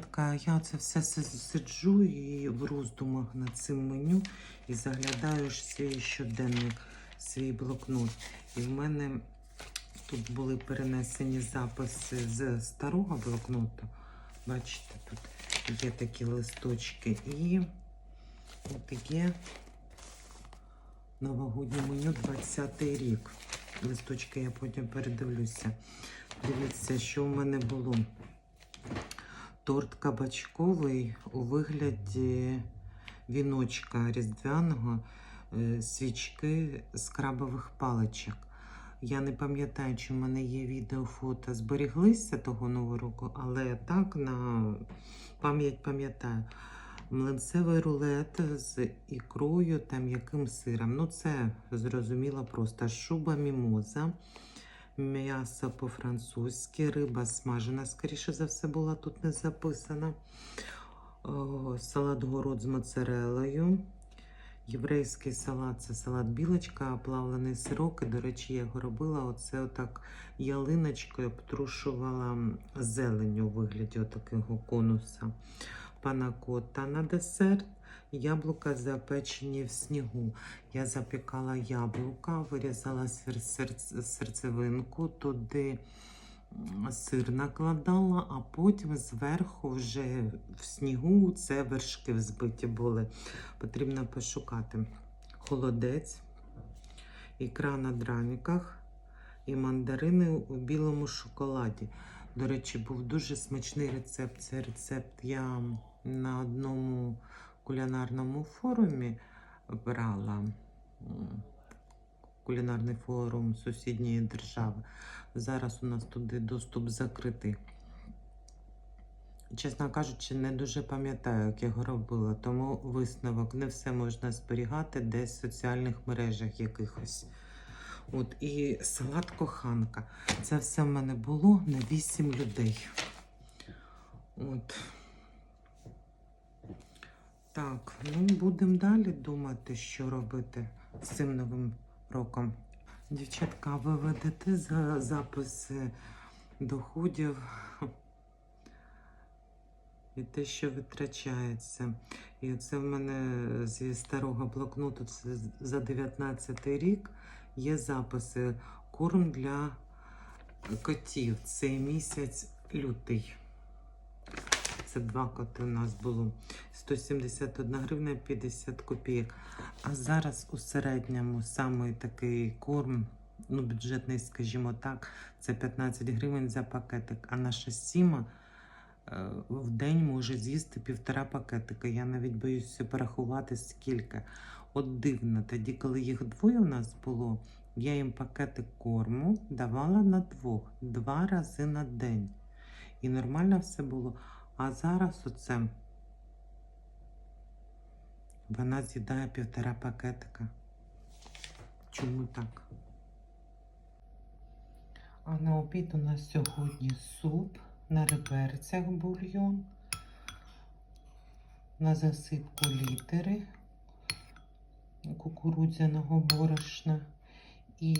Дівчатка, я це все сиджу і в роздумах над цим меню і заглядаю свій щоденник, свій блокнот. І в мене тут були перенесені записи з старого блокноту. Бачите, тут є такі листочки. І от є новогоднє меню 20 рік. Листочки я потім передивлюся. Дивіться, що в мене було. Торт кабачковий у вигляді віночка різдвяного, е, свічки з крабових паличок. Я не пам'ятаю, чи в мене є відео, фото зберіглися того нового року, але так на пам'ять пам'ятаю. Млинцевий рулет з ікрою та м'яким сиром. Ну, це зрозуміло просто шуба мімоза. М'ясо по-французьки, риба смажена, скоріше за все, була тут не записана. Салат город з моцарелою. Єврейський салат це салат білочка, плавлений сирок. І, до речі, я його робила. Оце отак ялиночкою обтрушувала зеленю у вигляді отакого конуса. Панакота на десерт. Яблука запечені в снігу. Я запікала яблука, вирізала сер- сер- серцевинку, туди сир накладала, а потім зверху вже в снігу це вершки взбиті були. Потрібно пошукати холодець, ікра на драниках і мандарини у білому шоколаді. До речі, був дуже смачний рецепт. Це рецепт я на одному кулінарному форумі брала кулінарний форум сусідньої держави. Зараз у нас туди доступ закритий. Чесно кажучи, не дуже пам'ятаю, як його робила, тому висновок не все можна зберігати десь в соціальних мережах якихось. От і салат коханка. Це все в мене було на 8 людей. От. Так, ну будемо далі думати, що робити з цим новим роком. Дівчатка, ви ведете за записи доходів і те, що витрачається. І це в мене зі старого блокноту це за 19 рік є записи корм для котів. Цей місяць лютий. Це два коти у нас було. 171 гривня 50 копійок. А зараз у середньому самий такий корм, ну бюджетний, скажімо так, це 15 гривень за пакетик. А наша сіма е, в день може з'їсти півтора пакетика. Я навіть боюся порахувати скільки. От дивно, тоді, коли їх двоє у нас було, я їм пакетик корму давала на двох, два рази на день. І нормально все було. А зараз оце вона з'їдає півтора пакетика. Чому так? А на обід у нас сьогодні суп на реберцях бульйон, на засипку літери кукурудзяного борошна і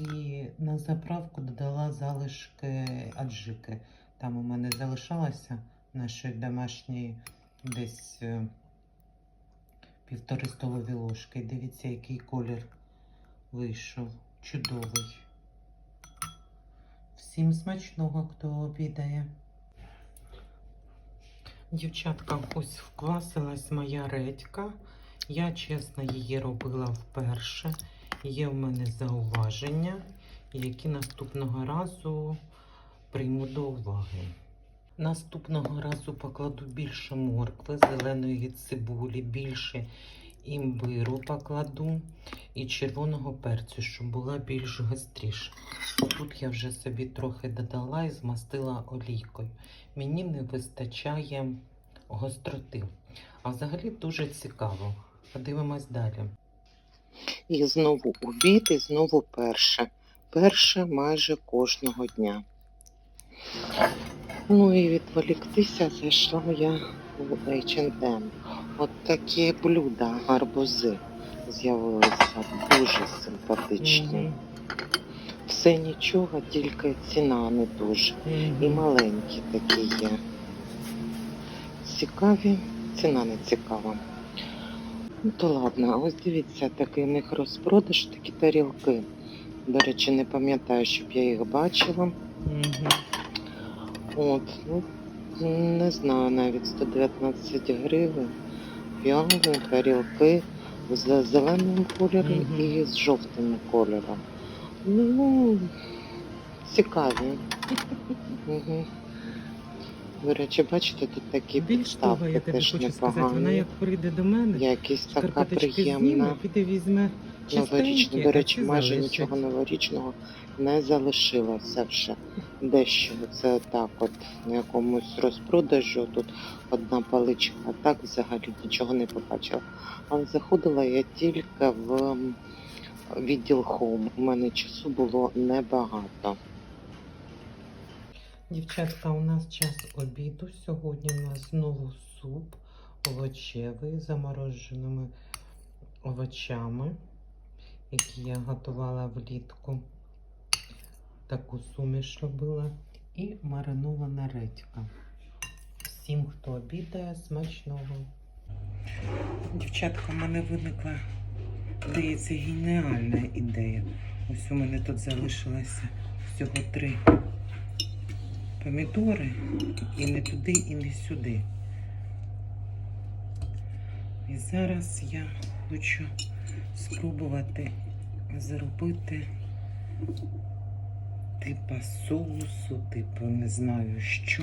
на заправку додала залишки аджики. Там у мене залишалося нашої домашньої десь е, півтори столові ложки. Дивіться, який колір вийшов. Чудовий. Всім смачного, хто обідає. Дівчатка, ось вквасилась моя редька. Я чесно її робила вперше. Є в мене зауваження, які наступного разу прийму до уваги. Наступного разу покладу більше моркви, зеленої цибулі, більше імбиру покладу і червоного перцю, щоб була більш гостріша. Тут я вже собі трохи додала і змастила олійкою. Мені не вистачає гостроти. А взагалі дуже цікаво. Подивимось далі. І знову обід, і знову перше. Перше майже кожного дня. Ну і відволіктися зайшла я в H&M. От такі блюда, гарбузи з'явилися дуже симпатичні. Все нічого, тільки ціна не дуже. І маленькі такі є. цікаві, ціна не цікава. Ну то ладно, а ось дивіться, такий у них розпродаж, такі тарілки. До речі, не пам'ятаю, щоб я їх бачила. От, ну, не знаю, навіть 119 гривень. Фіали, тарілки з зеленим кольором Мгм. і з жовтим кольором. Ну, цікаві. До речі, бачите, тут такі Більш того, я тобі теж хочу сказати, вона непогані. як прийде до мене, Якісь така шкарпеточки зніме, піде візьме Новорічна. чистенькі, До а речі, ці майже залишить. нічого новорічного не залишилося вже. Дещо це так, от на якомусь розпродажу. Тут одна паличка, а так взагалі нічого не побачила. Але заходила я тільки в м, відділ Home. У мене часу було небагато. Дівчатка, у нас час обіду. Сьогодні у нас знову суп овочевий з замороженими овочами, які я готувала влітку. Таку суміш робила. І маринована редька. Всім, хто обідає, смачного. Дівчатка, у мене виникла, здається, геніальна ідея. Ось у мене тут залишилося всього три помідори і не туди, і не сюди. І зараз я хочу спробувати зробити типа соусу, типу не знаю що.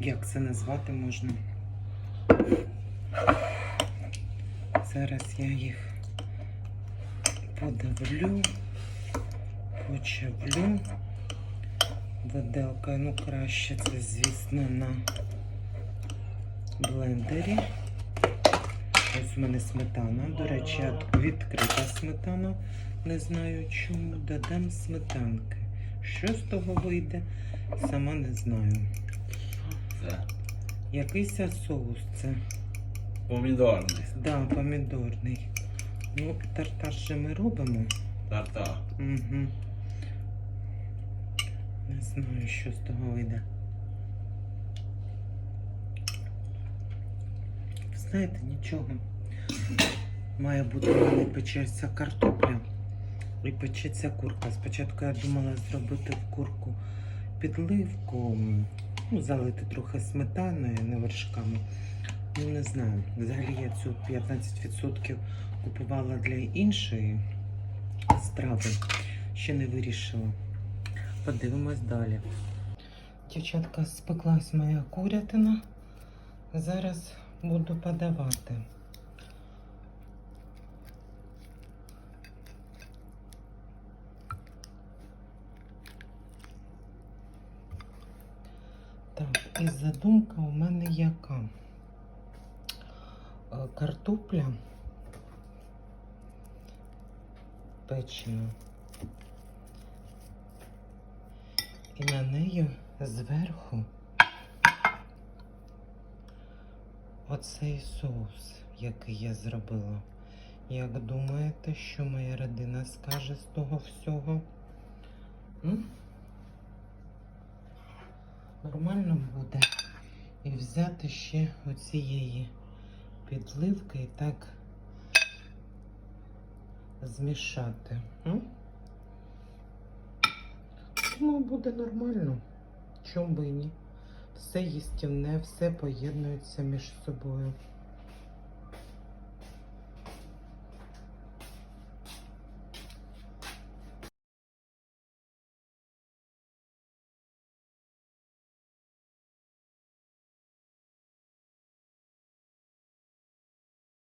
Як це назвати можна? Зараз я їх подавлю, почавлю. Виделкою, ну краще це, звісно, на блендері. Ось у мене сметана. До речі, відкрита сметана. Не знаю чому. Додам сметанки. Що з того вийде, сама не знаю. Якийсь соус це. помідорний Да, помідорний. Ну, тартар же ми робимо. тартар. Угу. Не знаю, що з того вийде. Знаєте, нічого. Має бути в мене печеться картопля і печеться курка. Спочатку я думала зробити в курку підливку, ну, залити трохи сметаною, не вершками. Ну, не знаю. Взагалі я цю 15% купувала для іншої страви. Ще не вирішила. Подивимось далі. Дівчатка, спеклась моя курятина. Зараз буду подавати. Так, і задумка у мене яка? Е, Картопля печена. І на неї зверху оцей соус, який я зробила. Як думаєте, що моя родина скаже з того всього? М? Нормально буде. І взяти ще оцієї підливки і так змішати. Думаю, буде нормально. Чому би ні? Все їстівне, все поєднується між собою.